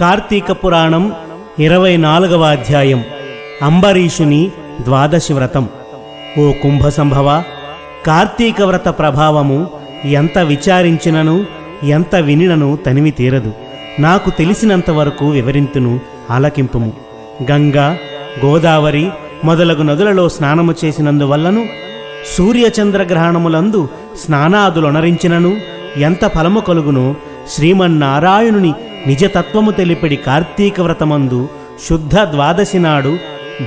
కార్తీక పురాణం ఇరవై నాలుగవ అధ్యాయం. అంబరీషుని ద్వాదశి వ్రతం. ఓ కుంభ సంభవ కార్తీక వ్రత ప్రభావము ఎంత విచారించినను ఎంత వినినను తనివి తీరదు. నాకు తెలిసినంత వరకు వివరింతును ఆలకింపుము. గంగా గోదావరి మొదలగు నదులలో స్నానము చేసినందువల్లను సూర్యచంద్రగ్రహణములందు స్నానాదులొనరించినను ఎంత ఫలము కలుగునో శ్రీమన్నారాయణుని నిజతత్వము తెలిపిడి కార్తీక వ్రతమందు శుద్ధ ద్వాదశి నాడు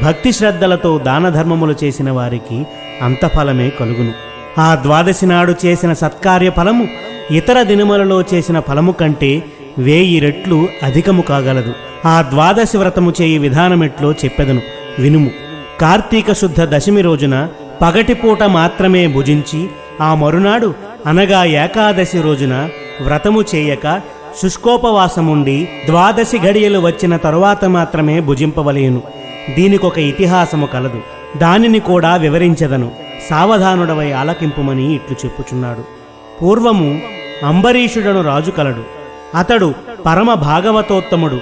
భక్తి శ్రద్ధలతో దానధర్మములు చేసిన వారికి అంత ఫలమే కలుగును. ఆ ద్వాదశి నాడు చేసిన సత్కార్య ఫలము ఇతర దినములలో చేసిన ఫలము కంటే వేయి రెట్లు అధికము కాగలదు. ఆ ద్వాదశి వ్రతము చేయి విధానమెట్లో చెప్పెదను. వినుము. కార్తీక శుద్ధ దశమి రోజున పగటిపూట మాత్రమే భుజించి ఆ మరునాడు అనగా ఏకాదశి రోజున వ్రతము చేయక శుష్కోపవాసముండి ద్వాదశి ఘడియలు వచ్చిన తరువాత మాత్రమే భుజింపవలేను దీనికొక ఇతిహాసము కలదు. దానిని కూడా వివరించదను. సావధానుడవై ఆలకింపుమని ఇట్లు చెప్పుచున్నాడు. పూర్వము అంబరీషుడను రాజు కలడు. అతడు పరమ భాగవతోత్తముడు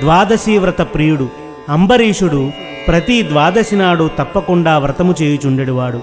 ద్వాదశీ వ్రత ప్రియుడు. అంబరీషుడు ప్రతి ద్వాదశి నాడు తప్పకుండా వ్రతము చేయుచుండెడువాడు.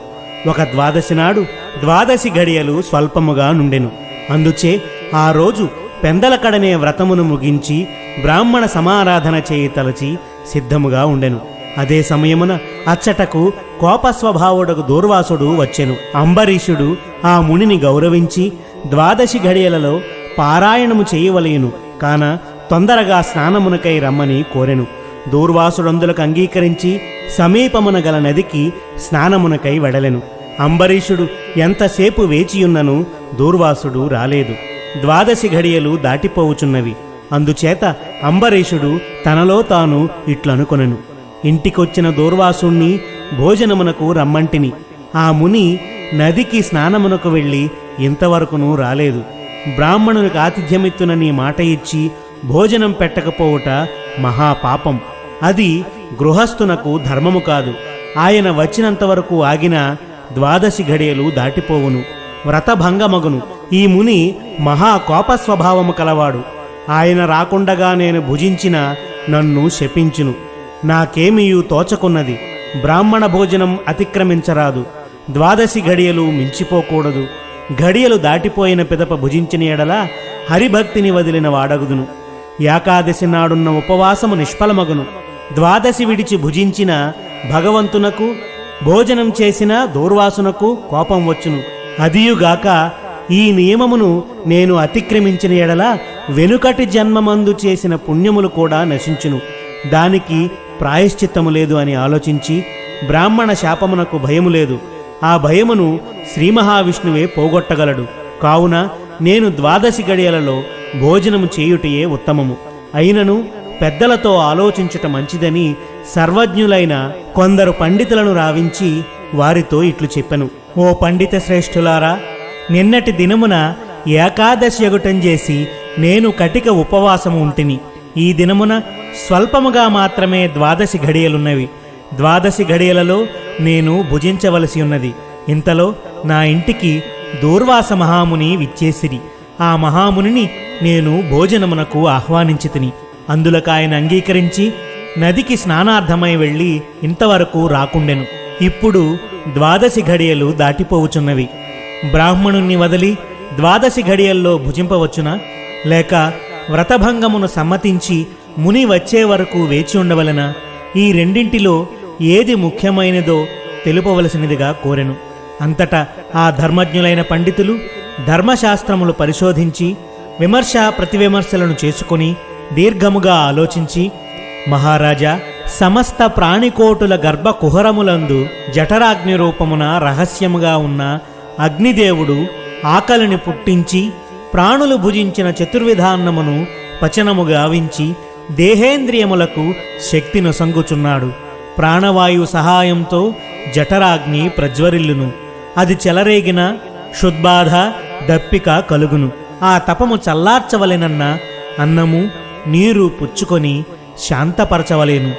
ఒక ద్వాదశి నాడు ద్వాదశి గడియలు స్వల్పముగా నుండెను. అందుచే ఆ రోజు పెందలకడనే వ్రతమును ముగించి బ్రాహ్మణ సమారాధన చేయి తలచి సిద్ధముగా ఉండెను. అదే సమయమున అచ్చటకు కోపస్వభావుడకు దూర్వాసుడు వచ్చెను. అంబరీషుడు ఆ మునిని గౌరవించి ద్వాదశి ఘడియలలో పారాయణము చేయవలేను. కాన తొందరగా స్నానమునకై రమ్మని కోరెను. దూర్వాసుడందులకు అంగీకరించి సమీపమున గల నదికి స్నానమునకై వెడలెను. అంబరీషుడు ఎంతసేపు వేచియున్నను దూర్వాసుడు రాలేదు. ద్వాదశి ఘడియలు దాటిపోవుచున్నవి. అందుచేత అంబరీషుడు తనలో తాను ఇట్లనుకొనెను. ఇంటికొచ్చిన దూర్వాసుణ్ణి భోజనమునకు రమ్మంటిని. ఆ ముని నదికి స్నానమునకు వెళ్ళి ఇంతవరకును రాలేదు. బ్రాహ్మణునికి ఆతిథ్యమిత్తునని మాట ఇచ్చి భోజనం పెట్టకపోవుట మహాపాపం. అది గృహస్థునకు ధర్మము కాదు. ఆయన వచ్చినంతవరకు ఆగిన ద్వాదశి ఘడియలు దాటిపోవును. వ్రతభంగమగును. ఈ ముని మహా కోప స్వభావము కలవాడు. ఆయన రాకుండగా నేను భుజించిన నన్ను శపించును. నాకేమియు తోచకున్నది. బ్రాహ్మణ భోజనం అతిక్రమించరాదు. ద్వాదశి ఘడియలు మించిపోకూడదు. ఘడియలు దాటిపోయిన పిదప భుజించిన ఎడల హరిభక్తిని వదిలిన వాడగుదును. ఏకాదశి నాడున్న ఉపవాసము నిష్ఫలమగును. ద్వాదశి విడిచి భుజించిన భగవంతునకు భోజనం చేసిన దూర్వాసునకు కోపం వచ్చును. అదియుగాక ఈ నియమమును నేను అతిక్రమించిన ఎడల వెనుకటి జన్మమందు చేసిన పుణ్యములు కూడా నశించును. దానికి ప్రాయశ్చిత్తము లేదు అని ఆలోచించి బ్రాహ్మణ శాపమునకు భయము లేదు. ఆ భయమును శ్రీ మహావిష్ణువే పోగొట్టగలడు. కావున నేను ద్వాదశి గడియలలో భోజనము చేయుటయే ఉత్తమము. అయినను పెద్దలతో ఆలోచించుట మంచిదని సర్వజ్ఞులైన కొందరు పండితులను రావించి వారితో ఇట్లు చెప్పెను. ఓ పండిత శ్రేష్ఠులారా నిన్నటి దినమున ఏకాదశి ఎగుటం చేసి నేను కటిక ఉపవాసము ఉంటిని. ఈ దినమున స్వల్పముగా మాత్రమే ద్వాదశి ఘడియలున్నవి. ద్వాదశి ఘడియలలో నేను భుజించవలసి ఉన్నది. ఇంతలో నా ఇంటికి దూర్వాస మహాముని విచ్చేసిరి. ఆ మహామునిని నేను భోజనమునకు ఆహ్వానించితిని. ఆయన అంగీకరించి నదికి స్నానార్థమై వెళ్ళి ఇంతవరకు రాకుండెను. ఇప్పుడు ద్వాదశి ఘడియలు దాటిపోవుచున్నవి. బ్రాహ్మణుణ్ణి వదిలి ద్వాదశి ఘడియల్లో భుజింపవచ్చునా? లేక వ్రతభంగమును సమ్మతించి ముని వచ్చే వరకు వేచి ఉండవలన? ఈ రెండింటిలో ఏది ముఖ్యమైనదో తెలుపవలసినదిగా కోరెను. అంతటా ఆ ధర్మజ్ఞులైన పండితులు ధర్మశాస్త్రములు పరిశోధించి విమర్శ ప్రతివిమర్శలను చేసుకుని దీర్ఘముగా ఆలోచించి మహారాజా సమస్త ప్రాణికోటుల గర్భ కుహరములందు జఠరాగ్ని రూపమున రహస్యముగా ఉన్న అగ్నిదేవుడు ఆకలిని పుట్టించి ప్రాణులు భుజించిన చతుర్విధాన్నమును పచనము గావించి దేహేంద్రియములకు శక్తిను సంగుచున్నాడు. ప్రాణవాయు సహాయంతో జఠరాగ్ని ప్రజ్వరిల్లును. అది చెలరేగిన శుద్బాధ దప్పిక కలుగును. ఆ తపము చల్లార్చవలెనన్న అన్నము నీరు పుచ్చుకొని శాంతపరచవలేను.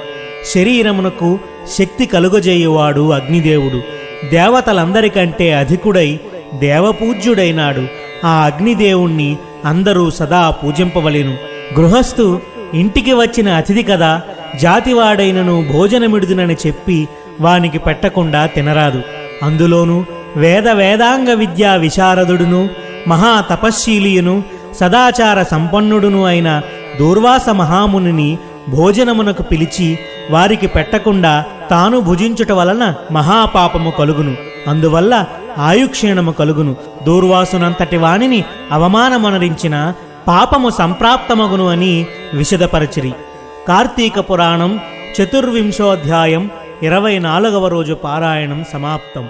శరీరమునకు శక్తి కలుగజేయువాడు అగ్నిదేవుడు. దేవతలందరికంటే అధికుడై దేవపూజ్యుడైనాడు. ఆ అగ్నిదేవుణ్ణి అందరూ సదా పూజింపవలెను. గృహస్థు ఇంటికి వచ్చిన అతిథి కదా జాతివాడైనను భోజనమిడుదునని చెప్పి వానికి పెట్టకుండా తినరాదు. అందులోనూ వేద వేదాంగ విద్యా విశారదుడును మహా తపశ్శీలియును సదాచార సంపన్నుడును అయిన దూర్వాస మహామునిని భోజనమునకు పిలిచి వారికి పెట్టకుండా తాను భుజించుట వలన మహాపాపము కలుగును. అందువల్ల ఆయుక్షీణము కలుగును. దూర్వాసునంతటి వానిని అవమానమనరించిన పాపము సంప్రాప్తమగును అని విశదపరచిరి. కార్తీక పురాణం చతుర్వింశోధ్యాయం ఇరవై నాలుగవ రోజు పారాయణం సమాప్తం.